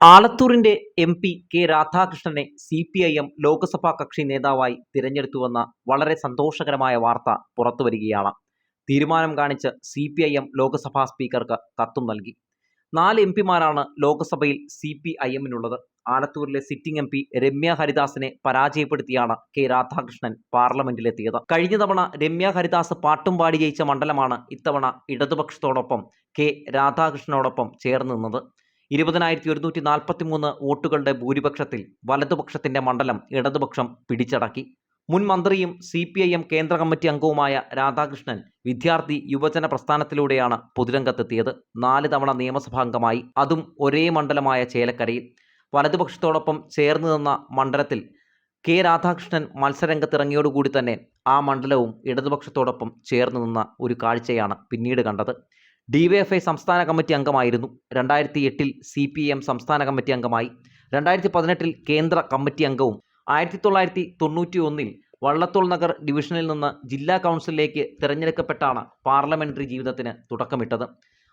ആലത്തൂരിന്റെ M P K രാധാകൃഷ്ണനെ C P I M Lok Sabha കക്ഷി നേതാവായി തിരഞ്ഞെടുത്തുവെന്ന വളരെ സന്തോഷകരമായ വാർത്ത പുറത്തുവരികയാണ് തീരുമാനം കാണിച്ച് C P I M Lok Sabha സ്പീക്കർക്ക് കത്തും നൽകി. നാല് എം പിമാരാണ് ലോക്സഭയിൽ സി പി ഐ എമ്മിനുള്ളത്. ആലത്തൂരിലെ സിറ്റിംഗ് എം പി രമ്യ ഹരിദാസിനെ പരാജയപ്പെടുത്തിയാണ് കെ രാധാകൃഷ്ണൻ പാർലമെന്റിലെത്തിയത്. കഴിഞ്ഞ തവണ രമ്യ ഹരിദാസ് പാട്ടും പാടി ജയിച്ച മണ്ഡലമാണ് ഇത്തവണ ഇടതുപക്ഷത്തോടൊപ്പം കെ രാധാകൃഷ്ണനോടൊപ്പം ചേർന്ന് നിന്നത്. ഇരുപതിനായിരത്തി ഒരുന്നൂറ്റി നാൽപ്പത്തി മൂന്ന് വോട്ടുകളുടെ ഭൂരിപക്ഷത്തിൽ വലതുപക്ഷത്തിന്റെ മണ്ഡലം ഇടതുപക്ഷം പിടിച്ചടക്കി. മുൻ മന്ത്രിയും സി പി ഐ എം കേന്ദ്ര കമ്മിറ്റി അംഗവുമായ രാധാകൃഷ്ണൻ വിദ്യാർത്ഥി യുവജന പ്രസ്ഥാനത്തിലൂടെയാണ് പൊതുരംഗത്തെത്തിയത്. നാല് തവണ നിയമസഭാംഗമായി അതും ഒരേ മണ്ഡലമായ ചേലക്കരയിൽ. വലതുപക്ഷത്തോടൊപ്പം ചേർന്ന് നിന്ന മണ്ഡലത്തിൽ കെ രാധാകൃഷ്ണൻ മത്സരരംഗത്തിറങ്ങിയോടുകൂടി തന്നെ ആ മണ്ഡലവും ഇടതുപക്ഷത്തോടൊപ്പം ചേർന്ന് നിന്ന ഒരു കാഴ്ചയാണ് പിന്നീട് കണ്ടത്. ഡിവൈഎഫ്ഐ സംസ്ഥാന കമ്മിറ്റി അംഗമായിരുന്നു. രണ്ടായിരത്തി എട്ടിൽ സി പി എം സംസ്ഥാന കമ്മിറ്റി അംഗമായി. രണ്ടായിരത്തി പതിനെട്ടിൽ കേന്ദ്ര കമ്മിറ്റി അംഗവും. ആയിരത്തി തൊള്ളായിരത്തി തൊണ്ണൂറ്റി ഒന്നിൽ വള്ളത്തോൾ നഗർ ഡിവിഷനിൽ നിന്ന് ജില്ലാ കൗൺസിലിലേക്ക് തിരഞ്ഞെടുക്കപ്പെട്ടാണ് പാർലമെന്ററി ജീവിതത്തിന് തുടക്കമിട്ടത്.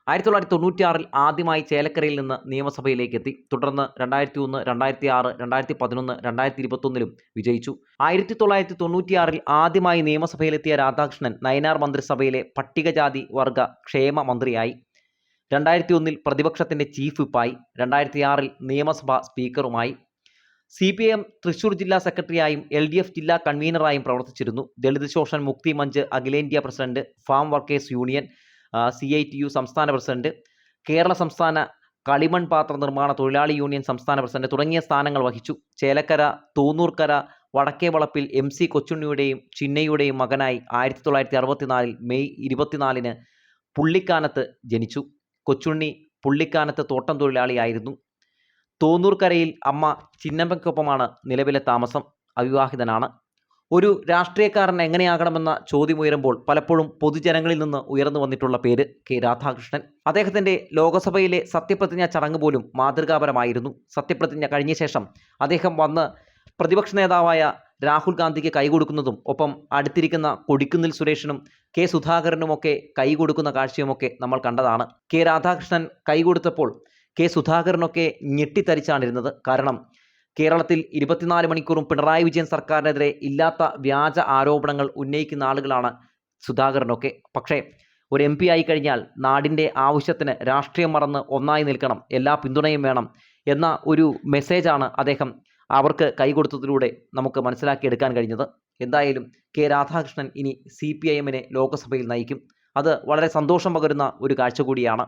ആയിരത്തി തൊള്ളായിരത്തി തൊണ്ണൂറ്റിയാറിൽ ആദ്യമായി ചേലക്കരയിൽ നിന്ന് നിയമസഭയിലേക്ക് എത്തി. തുടർന്ന് രണ്ടായിരത്തി ഒന്ന് രണ്ടായിരത്തി ആറ് രണ്ടായിരത്തി പതിനൊന്ന് രണ്ടായിരത്തി ഇരുപത്തൊന്നിലും വിജയിച്ചു. ആയിരത്തി തൊള്ളായിരത്തി തൊണ്ണൂറ്റിയാറിൽ ആദ്യമായി നിയമസഭയിലെത്തിയ രാധാകൃഷ്ണൻ നയനാർ മന്ത്രിസഭയിലെ പട്ടികജാതി വർഗ ക്ഷേമ മന്ത്രിയായി. രണ്ടായിരത്തി ഒന്നിൽ പ്രതിപക്ഷത്തിന്റെ ചീഫ് വിപ്പായി രണ്ടായിരത്തി ആറിൽ നിയമസഭാ സ്പീക്കറുമായി. സി പി എം തൃശൂർ ജില്ലാ സെക്രട്ടറിയായും എൽ ഡി എഫ് ജില്ലാ കൺവീനറായും പ്രവർത്തിച്ചിരുന്നു. ദളിത് ശോഷൺ മുക്തി മഞ്ച് അഖിലേന്ത്യാ president farm workers union C I T U സംസ്ഥാന പ്രസിഡന്റ് കേരള സംസ്ഥാന കളിമൺ പാത്ര നിർമ്മാണ തൊഴിലാളി യൂണിയൻ സംസ്ഥാന പ്രസിഡന്റ് തുടങ്ങിയ സ്ഥാനങ്ങൾ വഹിച്ചു. ചേലക്കര തൂന്നൂർക്കര വടക്കേ വളപ്പിൽ എം സി കൊച്ചുണ്ണിയുടെയും ചിന്നയുടെയും മകനായി ആയിരത്തി തൊള്ളായിരത്തി അറുപത്തിനാലിൽ മെയ് ഇരുപത്തിനാലിന് പുള്ളിക്കാനത്ത് ജനിച്ചു. കൊച്ചുണ്ണി പുള്ളിക്കാനത്ത് തോട്ടം തൊഴിലാളിയായിരുന്നു. തോന്നൂർക്കരയിൽ അമ്മ ചിന്നമ്മയ്ക്കൊപ്പമാണ് നിലവിലെ താമസം. അവിവാഹിതനാണ്. ഒരു രാഷ്ട്രീയക്കാരൻ എങ്ങനെയാകണമെന്ന ചോദ്യം ഉയരുമ്പോൾ പലപ്പോഴും പൊതുജനങ്ങളിൽ നിന്ന് ഉയർന്നു വന്നിട്ടുള്ള പേര് കെ രാധാകൃഷ്ണൻ. അദ്ദേഹത്തിന്റെ ലോകസഭയിലെ സത്യപ്രതിജ്ഞ ചടങ്ങ് പോലും മാതൃകാപരമായിരുന്നു. സത്യപ്രതിജ്ഞ കഴിഞ്ഞ ശേഷം അദ്ദേഹം വന്ന് പ്രതിപക്ഷ നേതാവായ രാഹുൽ ഗാന്ധിക്ക് കൈകൊടുക്കുന്നതും ഒപ്പം അടുത്തിരിക്കുന്ന കൊടിക്കുന്നിൽ സുരേഷിനും കെ സുധാകരനുമൊക്കെ കൈ കൊടുക്കുന്ന കാഴ്ചയുമൊക്കെ നമ്മൾ കണ്ടതാണ്. കെ രാധാകൃഷ്ണൻ കൈ കൊടുത്തപ്പോൾ കെ സുധാകരനൊക്കെ ഞെട്ടിത്തരിച്ചാണിരുന്നത്. കാരണം കേരളത്തിൽ ഇരുപത്തിനാല് മണിക്കൂറും പിണറായി വിജയൻ സർക്കാരിനെതിരെ ഇല്ലാത്ത വ്യാജ ആരോപണങ്ങൾ ഉന്നയിക്കുന്ന ആളുകളാണ് സുധാകരനൊക്കെ. പക്ഷേ ഒരു എം പി ആയി കഴിഞ്ഞാൽ നാടിന്റെ ആവശ്യത്തിന് രാഷ്ട്രീയം മറന്ന് ഒന്നായി നിൽക്കണം എല്ലാ പിന്തുണയും വേണം എന്ന ഒരു മെസ്സേജാണ് അദ്ദേഹം അവർക്ക് കൈകൊടുത്തതിലൂടെ നമുക്ക് മനസ്സിലാക്കിയെടുക്കാൻ കഴിഞ്ഞത്. എന്തായാലും കെ രാധാകൃഷ്ണൻ ഇനി സി പി ഐ എമ്മിനെ ലോക്സഭയിൽ നയിക്കും. അത് വളരെ സന്തോഷം പകരുന്ന ഒരു കാഴ്ച കൂടിയാണ്.